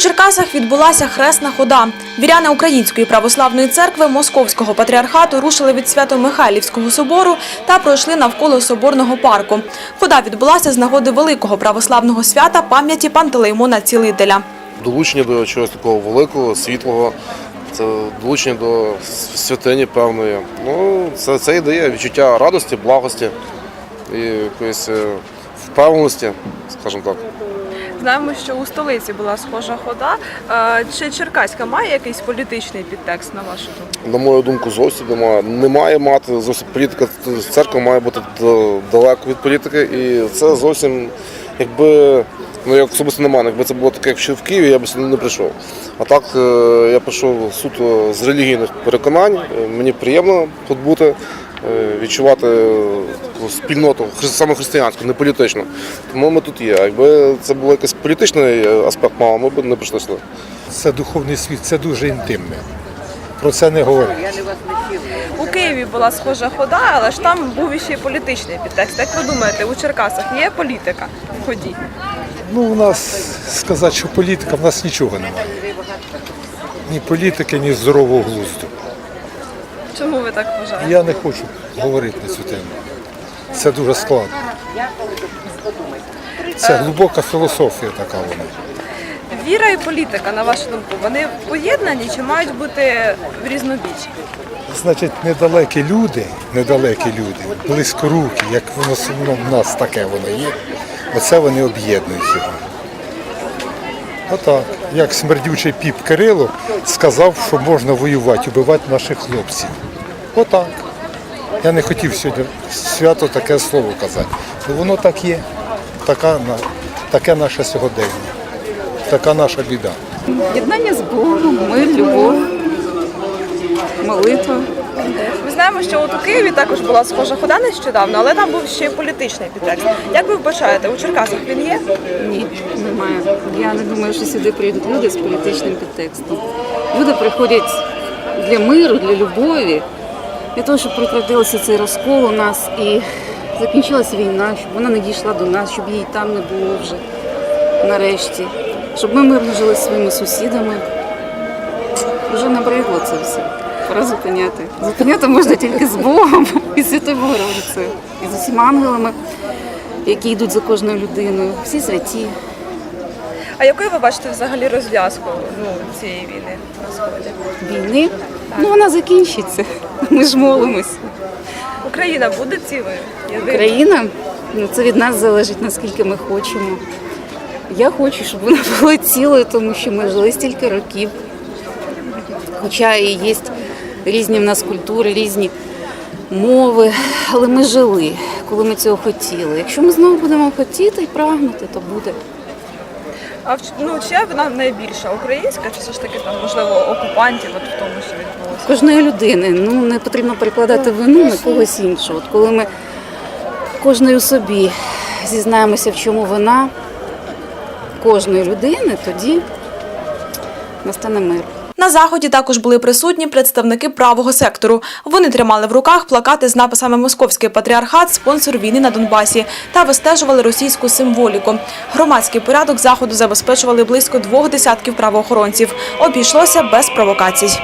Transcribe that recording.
Черкасах відбулася хресна хода. Віряни Української православної церкви Московського патріархату рушили від Свято-Михайлівського собору та пройшли навколо соборного парку. Хода відбулася з нагоди великого православного свята пам'яті Пантелеймона Цілителя. долучення до чогось такого великого, світлого, це долучення до святині певної. Ну, це, це і дає відчуття радості, благості і якоїсь е, впевненості, скажімо так. Знаємо, що у столиці була схожа хода. Чи Черкаська має якийсь політичний підтекст на вашу думку? На мою думку, зовсім немає. Не мати зовсім політика. Церква має бути далеко від політики, і це зовсім якби. Ну, як особисто на мене, якби це було таке, як ще в Києві, я б сюди не прийшов. А так е, я прийшов суто з релігійних переконань. Е, Мені приємно тут бути, відчувати е, спільноту, саме християнську, не політичну. Тому ми тут є. Якби це був якийсь політичний е, аспект мало, ми б не прийшли сюди. Це духовний світ, це дуже інтимне. Про це не говорять. У Києві була схожа хода, але ж там був іще й політичний підтекст. Як ви думаєте, у Черкасах є політика в ході? Ну, у нас сказати, що політика, в нас нічого немає. Ні політики, ні здорового глузду. Чому ви так вважаєте? Я не хочу говорити на цю тему. Це дуже складно. Це глибока філософія така вона. Віра і політика, на вашу думку, вони поєднані чи мають бути в різнобіччі? Значить, недалекі люди, недалекі люди, близькорукі, як воно воно в нас таке воно є, оце вони об'єднують його. Отак, як смердючий піп Кирило сказав, що можна воювати, убивати наших хлопців. Отак. Я не хотів сьогодні свято таке слово казати. Ну воно так є. Така, таке наше сьогодення. Така наша біда. Єднання з Богом, мир, любов, молитва. Ми знаємо, що от у Києві також була схожа хода нещодавно, але там був ще й політичний підтекст. Як ви вбачаєте, у Черкасах він є? Ні, немає. Я не думаю, що сюди прийдуть люди з політичним підтекстом. Люди приходять для миру, для любові, для того, щоб прекратився цей розкол у нас і закінчилася війна, щоб вона не дійшла до нас, щоб її там не було вже нарешті. Щоб ми мирно жили зі своїми сусідами. Вже набридло це все. Пора зупиняти. Зупиняти можна тільки з Богом і Святою Богородицею, і з усіма ангелами, які йдуть за кожною людиною. Всі святі. А якою ви бачите взагалі розв'язку ну, цієї війни на сході? Війни. Ну вона закінчиться. Ми ж молимось. Україна буде цілою? єдиною? Україна, ну це від нас залежить, наскільки ми хочемо. Я хочу, щоб вона була цілою, тому що ми жили стільки років. Хоча і є різні в нас культури, різні мови, але ми жили, коли ми цього хотіли. Якщо ми знову будемо хотіти і прагнути, то буде. А ну, чия вона найбільша? Українська чи все ж таки там, можливо, окупантів от в тому, що відбулося? кожної людини. Ну не потрібно перекладати вину на когось іншого. От коли ми кожної собі зізнаємося, в чому вина кожної людини, тоді настане мир. На заході також були присутні представники правого сектору. Вони тримали в руках плакати з написами Московський патріархат, спонсор війни на Донбасі та вистежували російську символіку. Громадський порядок заходу забезпечували близько двох десятків правоохоронців. Обійшлося без провокацій.